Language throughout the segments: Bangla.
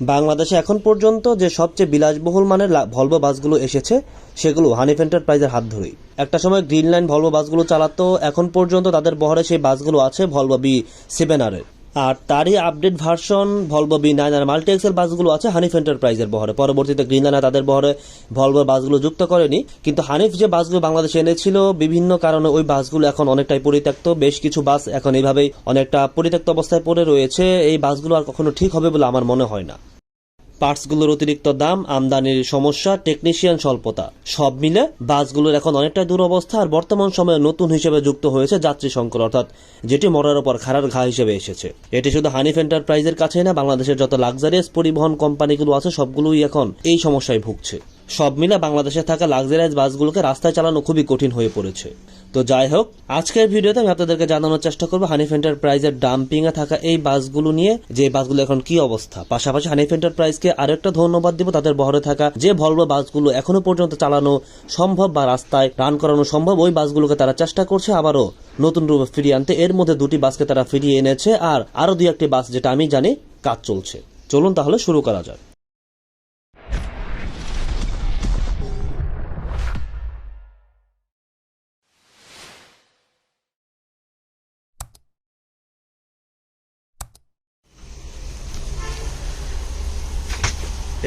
বাংলাদেশে এখন পর্যন্ত যে সবচেয়ে বিলাসবহুল মানের ভলভো বাসগুলো এসেছে, সেগুলো হানিফ এন্টারপ্রাইজের হাত ধরেই। একটা সময় গ্রিন লাইন ভলভো বাসগুলো চালাতো, এখন পর্যন্ত তাদের বহরে সেই বাসগুলো আছে ভলভো বি সেভেন আর এর। আর তারই update version Volvo B nine R multi axle বাসগুলো আছে হানিফ এন্টারপ্রাইজের বহরে। পরবর্তীতে গ্রিন লাইন তাদের বহরে ভলভো বাসগুলো যুক্ত করেনি, কিন্তু হানিফ যে বাসগুলো বাংলাদেশে এনেছিল, বিভিন্ন কারণে ওই বাসগুলো এখন অনেকটাই পরিত্যক্ত। বেশ কিছু বাস এখন এইভাবেই অনেকটা পরিত্যক্ত অবস্থায় পড়ে রয়েছে। এই বাসগুলো আর কখনো ঠিক হবে বলে আমার মনে হয় না। পার্টসগুলোর অতিরিক্ত দাম, আমদানির সমস্যা টেকনিশিয়ান স্বল্পতা। সব মিলে বাসগুলোর এখন অনেকটা দুরবস্থা আর বর্তমান সময়ে নতুন হিসেবে যুক্ত হয়েছে যাত্রী সংকট, অর্থাৎ যেটি মরার ওপর খারার ঘা হিসেবে এসেছে। এটি শুধু হানিফ এন্টারপ্রাইজের কাছেই না, বাংলাদেশের যত লাক্সারিয়াস পরিবহন কোম্পানিগুলো আছে, সবগুলোই এখন এই সমস্যায় ভুগছে। সব মিলে বাংলাদেশে থাকা লাক্সারিয়াস বাসগুলোকে রাস্তায় চালানো খুবই কঠিন হয়ে পড়েছে। তো যাই হোক, আজকের ভিডিওতে আমি আপনাদেরকে জানানোর চেষ্টা করব হানিফ এন্টারপ্রাইজের ডাম্পিং এ থাকা এই বাসগুলো নিয়ে, যে বাসগুলো এখন কি অবস্থা। পাশাপাশি হানিফ এন্টারপ্রাইজকে আরেকটা ধন্যবাদ দিব, তাদের বহরে থাকা যে ভলভো বাসগুলো এখনও পর্যন্ত চালানো সম্ভব বা রাস্তায় রান করানো সম্ভব, ওই বাসগুলোকে তারা চেষ্টা করছে আবারও নতুন রূপে ফিরিয়ে আনতে। এর মধ্যে দুটি বাসকে তারা ফিরিয়ে এনেছে, আর আরও দুই একটি বাস, যেটা আমি জানি কাজ চলছে। চলুন তাহলে শুরু করা যাক।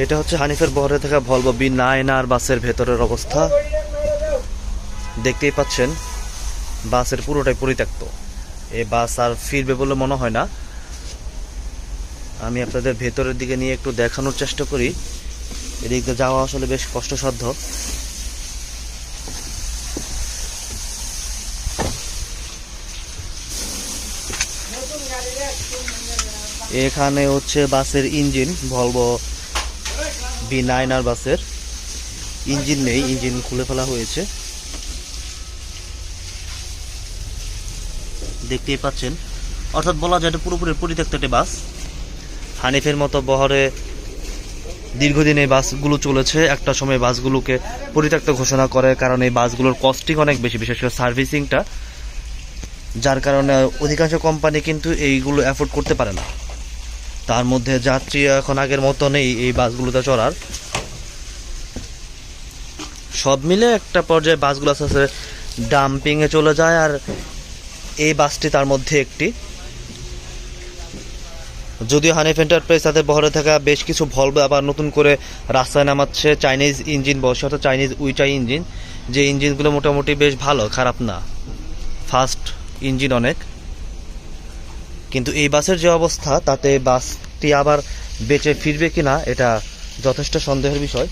এটা হচ্ছে হানিফের বহরে থাকা ভলভো বি নাইন আর বাসের ভেতরের অবস্থা। দেখতেই পাচ্ছেন, বাসের পুরোটাই পরিত্যক্ত। এ বাস আর ফিরবে বলে মনে হয় না। আমি আপনাদের ভেতরের দিকে নিয়ে একটু দেখানোর চেষ্টা করি। এদিক দিয়ে যাওয়া আসলে বেশ কষ্টসাধ্য। এখানে হচ্ছে বাসের engine, Volvo B nine R বাসের ইঞ্জিন নেই, ইঞ্জিন খুলে ফেলা হয়েছে। দেখতেই পাচ্ছেন, অর্থাৎ বলা যায় এটা পুরোপুরি পরিত্যক্ত একটি বাস। হানিফের মতো বহরে দীর্ঘদিন এই বাসগুলো চলেছে, একটা সময় বাসগুলোকে পরিত্যক্ত ঘোষণা করে, কারণ এই বাসগুলোর কস্টিং অনেক বেশি, বিশেষ করে সার্ভিসিংটা যার কারণে অধিকাংশ কোম্পানি কিন্তু এইগুলো অ্যাফোর্ড করতে পারে না। তার মধ্যে যাত্রী এখন আগের মতো নেই এই বাসগুলোতে চড়ার। সব মিলে একটা পর্যায়ে বাসগুলো আস্তে আস্তে ডাম্পিংয়ে চলে যায় আর এই বাসটি তার মধ্যে একটি। যদিও হানিফ এন্টারপ্রাইজ তাদের বহরে থাকা বেশ কিছু ভলভো আবার নতুন করে রাস্তায় নামাচ্ছে চাইনিজ ইঞ্জিন বসে, অর্থাৎ চাইনিজ উইচাই ইঞ্জিন যে ইঞ্জিনগুলো মোটামুটি বেশ ভালো, খারাপ না। ফাস্ট ইঞ্জিন অনেক। কিন্তু এই বাসের যে অবস্থা, তাতে বাসটি আবার বেঁচে ফিরবে কিনা, এটা যথেষ্ট সন্দেহের বিষয়।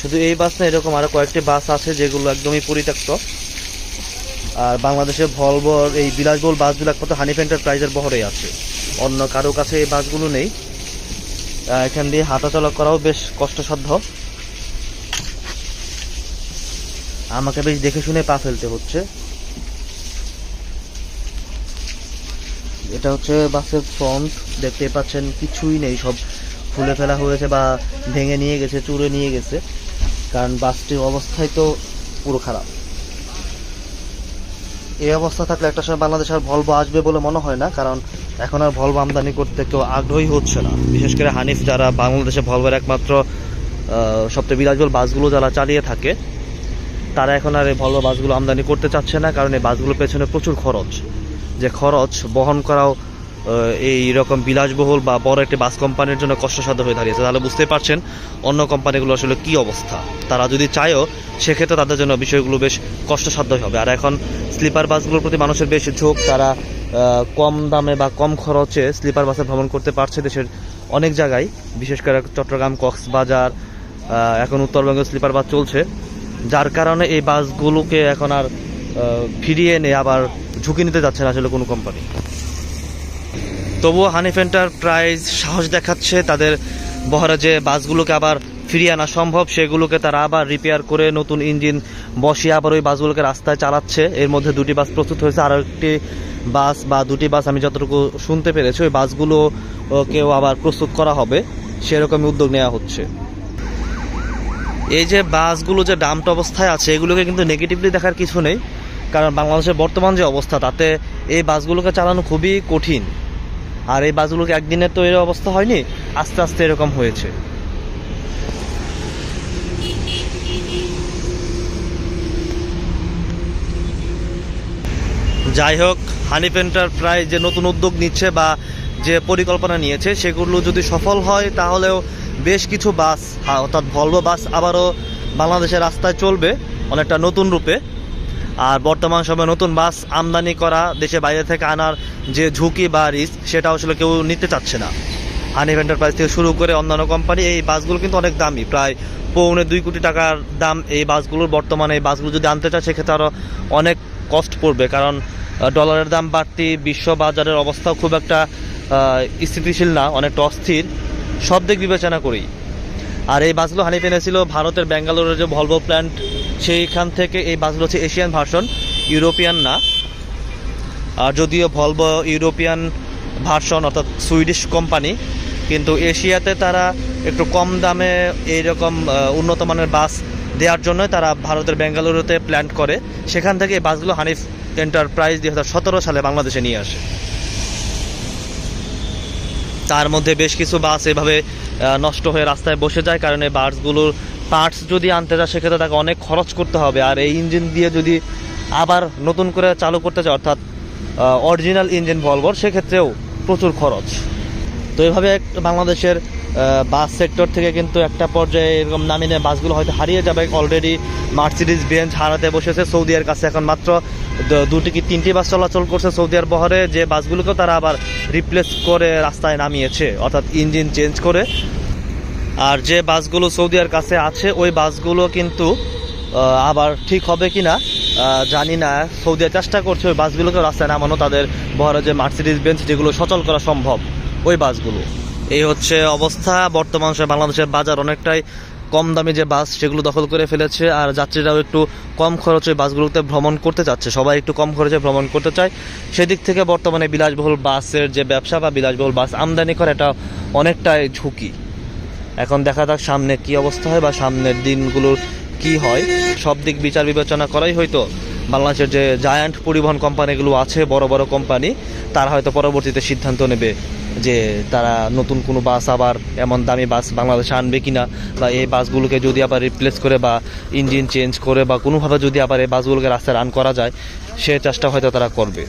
শুধু এই বাস না, এরকম আরও কয়েকটি বাস আছে যেগুলো একদমই পরিত্যক্ত। আর বাংলাদেশে ভলভোর এই বিলাসবহুল বাসগুলো একমাত্র হানিফ এন্টারপ্রাইজের বহরেই আছে। অন্য কারও কাছে এই বাসগুলো নেই। এখান দিয়ে হাঁটাচলা করাও বেশ কষ্টসাধ্য। আমাকে বেশ দেখে শুনে পা ফেলতে হচ্ছে। এটা হচ্ছে বাসের ফ্রন্ট দেখতেই পাচ্ছেন কিছুই নেই, সব খুলে ফেলা হয়েছে বা ভেঙে নিয়ে গেছে, চুরে নিয়ে গেছে। কারণ বাসটির অবস্থাই তো পুরো খারাপ। এই অবস্থা থাকলে একটা সময় বাংলাদেশ আর ভলভো আসবে বলে মনে হয় না, কারণ এখন আর ভলভো আমদানি করতে কেউ আগ্রহী হচ্ছে না। বিশেষ করে হানিফ যারা বাংলাদেশে ভলভোর একমাত্র সবচেয়ে বিলাসবহুল বাসগুলো যারা চালিয়ে থাকে তারা এখন আর এই ভলভো বাসগুলো আমদানি করতে চাচ্ছে না, কারণ এই বাসগুলোর পেছনে প্রচুর খরচ। যে খরচ বহন করাও এই রকম বিলাসবহুল বা বড় একটি বাস কোম্পানির জন্য কষ্টসাধ্য হয়ে দাঁড়িয়েছে। তাহলে বুঝতে পারছেন অন্য কোম্পানিগুলো আসলে কি অবস্থা। তারা যদি চায়ও, সেক্ষেত্রে তাদের জন্য বিষয়গুলো বেশ কষ্টসাধ্যই হবে। আর এখন স্লিপার বাসগুলোর প্রতি মানুষের বেশ ঝোঁক। তারা কম দামে বা কম খরচে স্লিপার বাসে ভ্রমণ করতে পারছে দেশের অনেক জায়গায়। বিশেষ করে চট্টগ্রাম, কক্সবাজার এখন উত্তরবঙ্গে স্লিপার বাস চলছে। যার কারণে এই বাসগুলোকে এখন আর ফিরিয়ে এনে আবার ঝুঁকি নিতে যাচ্ছে না আসলে কোনো কোম্পানি তবুও হানিফ এন্টারপ্রাইজ সাহস দেখাচ্ছে তাদের বহরে যে বাসগুলোকে আবার ফিরিয়ে আনা সম্ভব, সেগুলোকে তারা আবার রিপেয়ার করে নতুন ইঞ্জিন বসিয়ে আবার ওই বাসগুলোকে রাস্তায় চালাচ্ছে। এর মধ্যে দুটি বাস প্রস্তুত হয়েছে আর একটি বাস বা দুটি বাস আমি যতটুকু শুনতে পেরেছি, ওই বাসগুলোকেও আবার প্রস্তুত করা হবে। সেরকমই উদ্যোগ নেওয়া হচ্ছে। এই যে বাসগুলো যে ডাম্পড অবস্থায় আছে, এগুলোকে কিন্তু নেগেটিভলি দেখার কিছু নেই। কারণ বাংলাদেশের বর্তমান যে অবস্থা, তাতে এই বাসগুলোকে চালানো খুবই কঠিন। আর এই বাসগুলোকে একদিনের তো এর অবস্থা হয়নি, আস্তে আস্তে এরকম হয়েছে। যাই হোক হানিফ এন্টারপ্রাইজ যে নতুন উদ্যোগ নিচ্ছে বা যে পরিকল্পনা নিয়েছে, সেগুলো যদি সফল হয়, তাহলেও বেশ কিছু বাস অর্থাৎ ভলভো বাস আবারও বাংলাদেশের রাস্তায় চলবে, অনেকটা নতুন রূপে। আর বর্তমান সময়ে নতুন বাস আমদানি করা দেশে বাইরে থেকে আনার যে ঝুঁকি বা রিস্ক সেটা আসলে কেউ নিতে চাচ্ছে না। হানিফ এন্টারপ্রাইজ থেকে শুরু করে অন্যান্য কোম্পানি, এই বাসগুলো কিন্তু অনেক দামি, প্রায় পৌনে দুই কোটি টাকার দাম এই বাসগুলোর, বর্তমানে এই বাসগুলো যদি আনতে চায়, সেক্ষেত্রে আরও অনেক কষ্ট পড়বে, কারণ ডলারের দাম বাড়তি বিশ্ব বাজারের অবস্থাও খুব একটা স্থিতিশীল না, অনেকটা অস্থির। সব দিক বিবেচনা করি। আর এই বাসগুলো হানিফ এনেছিল ভারতের ব্যাঙ্গালোরের যে ভলভো প্ল্যান্ট সেইখান থেকে এই বাসগুলো হচ্ছে এশিয়ান ভার্সন ইউরোপিয়ান না। আর যদিও ভলভো ইউরোপিয়ান ভার্সন অর্থাৎ সুইডিশ কোম্পানি কিন্তু এশিয়াতে তারা একটু কম দামে এইরকম উন্নত মানের বাস দেওয়ার জন্য তারা ভারতের বেঙ্গালুরুতে প্ল্যান্ট করে। সেখান থেকে এই বাসগুলো হানিফ এন্টারপ্রাইজ দুই হাজার সতেরো সালে বাংলাদেশে নিয়ে আসে। তার মধ্যে বেশ কিছু বাস এভাবে নষ্ট হয়ে রাস্তায় বসে যায়, কারণ এই বাসগুলোর পার্টস যদি আনতে যায়, সেক্ষেত্রে তাকে অনেক খরচ করতে হবে। আর এই ইঞ্জিন দিয়ে যদি আবার নতুন করে চালু করতে চায় অর্থাৎ অরিজিনাল ইঞ্জিন ভলভোর সেক্ষেত্রেও প্রচুর খরচ। তো এভাবে বাংলাদেশের বাস সেক্টর থেকে কিন্তু একটা পর্যায়ে এরকম নামিনে বাসগুলো হয়তো হারিয়ে যাবে। অলরেডি মার্সিডিজ বেঞ্চ হারাতে বসেছে সৌদিয়ার কাছে এখন মাত্র দুটি কি তিনটি বাস চলাচল করছে সৌদি সৌদিয়ার বহরে, যে বাসগুলোকেও তারা আবার রিপ্লেস করে রাস্তায় নামিয়েছে, অর্থাৎ ইঞ্জিন চেঞ্জ করে। আর যে বাসগুলো সৌদিয়ার কাছে আছে, ওই বাসগুলো কিন্তু আবার ঠিক হবে কি না জানি না। সৌদিয়া চেষ্টা করছে ওই বাসগুলোকে রাস্তায় নামানো, তাদের বহরে যে মার্সিডিজ বেঞ্চ যেগুলো সচল করা সম্ভব, ওই বাসগুলো। এই হচ্ছে অবস্থা। বর্তমান সময়ে বাংলাদেশের বাজার অনেকটাই কম দামি যে বাস সেগুলো দখল করে ফেলেছে, আর যাত্রীরাও একটু কম খরচে বাসগুলোতে ভ্রমণ করতে চাচ্ছে। সবাই একটু কম খরচে ভ্রমণ করতে চায়। সেদিক থেকে বর্তমানে বিলাসবহুল বাসের যে ব্যবসা বা বিলাসবহুল বাস আমদানি করা, এটা অনেকটাই ঝুঁকি। এখন দেখা যাক সামনে কি অবস্থা হয় বা সামনের দিনগুলোর কি হয়। সব দিক বিচার বিবেচনা করাই হয়তো বাংলাদেশের যে জায়ান্ট পরিবহন কোম্পানিগুলো আছে, বড় বড় কোম্পানি তারা হয়তো পরবর্তীতে সিদ্ধান্ত নেবে যে তারা নতুন কোনো বাস আবার এমন দামি বাস বাংলাদেশে আনবে কি না বা এই বাসগুলোকে যদি আবার রিপ্লেস করে বা ইঞ্জিন চেঞ্জ করে বা কোনোভাবে যদি আবার এই বাসগুলোকে রাস্তায় রান করা যায়, সে চেষ্টা হয়তো তারা করবে।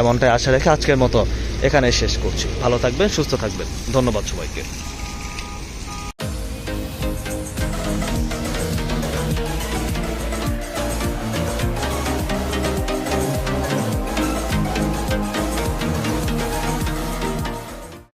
এমনটাই আশা রেখে আজকের মতো এখানে শেষ করছি। ভালো থাকবেন, সুস্থ থাকবেন। ধন্যবাদ সবাইকে।